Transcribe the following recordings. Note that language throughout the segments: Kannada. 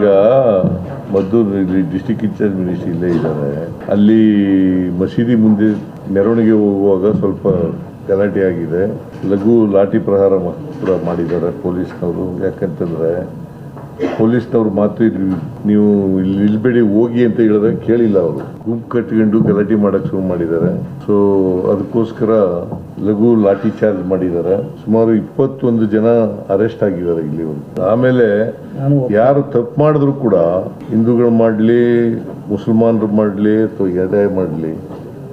ಈಗ ಮದ್ದೂರು ಇಲ್ಲಿ ಡಿಸ್ಟಿಕ್ ಇನ್ಚಾರ್ಜ್ ಮಿನಿಸ್ಟ್ರಿ ಇಲ್ಲೇ ಇದ್ದಾರೆ. ಅಲ್ಲಿ ಮಸೀದಿ ಮುಂದೆ ಮೆರವಣಿಗೆ ಹೋಗುವಾಗ ಸ್ವಲ್ಪ ಗಲಾಟೆ ಆಗಿದೆ. ಲಘು ಲಾಠಿ ಪ್ರಹಾರ ಕೂಡ ಮಾಡಿದ್ದಾರೆ ಪೊಲೀಸ್ನವರು. ಯಾಕಂತಂದ್ರೆ ಪೊಲೀಸ್ನವ್ರು ಮಾತು ಇಲ್ಲಿ ನೀವು ಇಲ್ಲಿ ನಿಲ್ಬೇಡಿ, ಹೋಗಿ ಅಂತ ಹೇಳಿದ್ರೆ ಕೇಳಿಲ್ಲ ಅವರು. ಗುಂಪು ಕಟ್ಕೊಂಡು ಗಲಾಟೆ ಮಾಡಕ್ ಶುರು ಮಾಡಿದ್ದಾರೆ. ಸೊ ಅದಕ್ಕೋಸ್ಕರ ಲಘು ಲಾಠಿ ಚಾರ್ಜ್ ಮಾಡಿದ್ದಾರೆ ಸುಮಾರು ಇಪ್ಪತ್ತೊಂದು ಜನ ಅರೆಸ್ಟ್ ಆಗಿದ್ದಾರೆ ಇಲ್ಲಿ ಆಮೇಲೆ ಯಾರು ತಪ್ಪು ಮಾಡಿದ್ರು ಕೂಡ ಹಿಂದೂಗಳು ಮಾಡಲಿ ಮುಸಲ್ಮಾನರು ಮಾಡಲಿ ಅಥವಾ ಯಾವುದೇ ಮಾಡಲಿ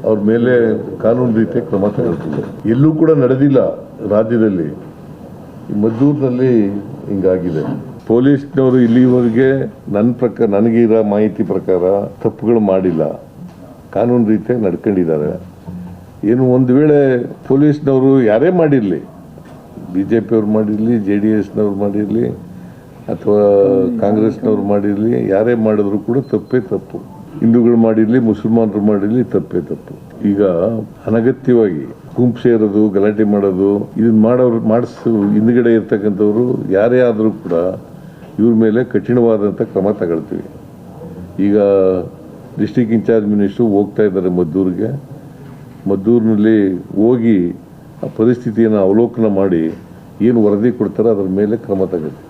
ಅವ್ರ ಮೇಲೆ ಕಾನೂನು ರೀತಿಯ ಕ್ರಮ ತಗೊಳ್ತಿದೆ ಎಲ್ಲೂ ಕೂಡ ನಡೆದಿಲ್ಲ ರಾಜ್ಯದಲ್ಲಿ. ಮದ್ದೂರಿನಲ್ಲಿ ಹಿಂಗಾಗಿದೆ. ಪೊಲೀಸ್ನವರು ಇಲ್ಲಿವರೆಗೆ ನನ್ನ ಪ್ರಕಾರ ನನಗಿರೋ ಮಾಹಿತಿ ಪ್ರಕಾರ ತಪ್ಪುಗಳು ಮಾಡಿಲ್ಲ. ಕಾನೂನು ರೀತಿಯಾಗಿ ನಡ್ಕೊಂಡಿದ್ದಾರೆ. ಏನು ಒಂದು ವೇಳೆ ಪೊಲೀಸ್ನವರು ಯಾರೇ ಮಾಡಿರಲಿ ಬಿ ಜೆ ಪಿಯವ್ರು ಮಾಡಿರಲಿ, ಜೆ ಡಿ ಎಸ್ನವ್ರು ಮಾಡಿರಲಿ, ಅಥವಾ ಕಾಂಗ್ರೆಸ್ನವ್ರು ಮಾಡಿರಲಿ, ಯಾರೇ ಮಾಡಿದ್ರು ಕೂಡ ತಪ್ಪೇ ತಪ್ಪು. ಹಿಂದೂಗಳು ಮಾಡಿರಲಿ, ಮುಸಲ್ಮಾನರು ಮಾಡಿರಲಿ ತಪ್ಪೇ ತಪ್ಪು. ಈಗ ಅನಗತ್ಯವಾಗಿ ಗುಂಪು ಸೇರೋದು, ಗಲಾಟೆ ಮಾಡೋದು ಇದನ್ನ ಮಾಡೋರು, ಮಾಡಿಸು, ಹಿಂದ್ಗಡೆ ಇರ್ತಕ್ಕಂಥವ್ರು ಯಾರೇ ಆದರೂ ಕೂಡ ಇವ್ರ ಮೇಲೆ ಕಠಿಣವಾದಂಥ ಕ್ರಮ ತಗೊಳ್ತೀವಿ. ಈಗ ಡಿಸ್ಟಿಕ್ ಇನ್ಚಾರ್ಜ್ ಮಿನಿಸ್ಟ್ರು ಹೋಗ್ತಾ ಇದ್ದಾರೆ ಮದ್ದೂರಿಗೆ. ಮದ್ದೂರಿನಲ್ಲಿ ಹೋಗಿ ಆ ಪರಿಸ್ಥಿತಿಯನ್ನು ಅವಲೋಕನ ಮಾಡಿ ಏನು ವರದಿ ಕೊಡ್ತಾರೋ ಅದರ ಮೇಲೆ ಕ್ರಮ ತಗೊಳ್ತೀವಿ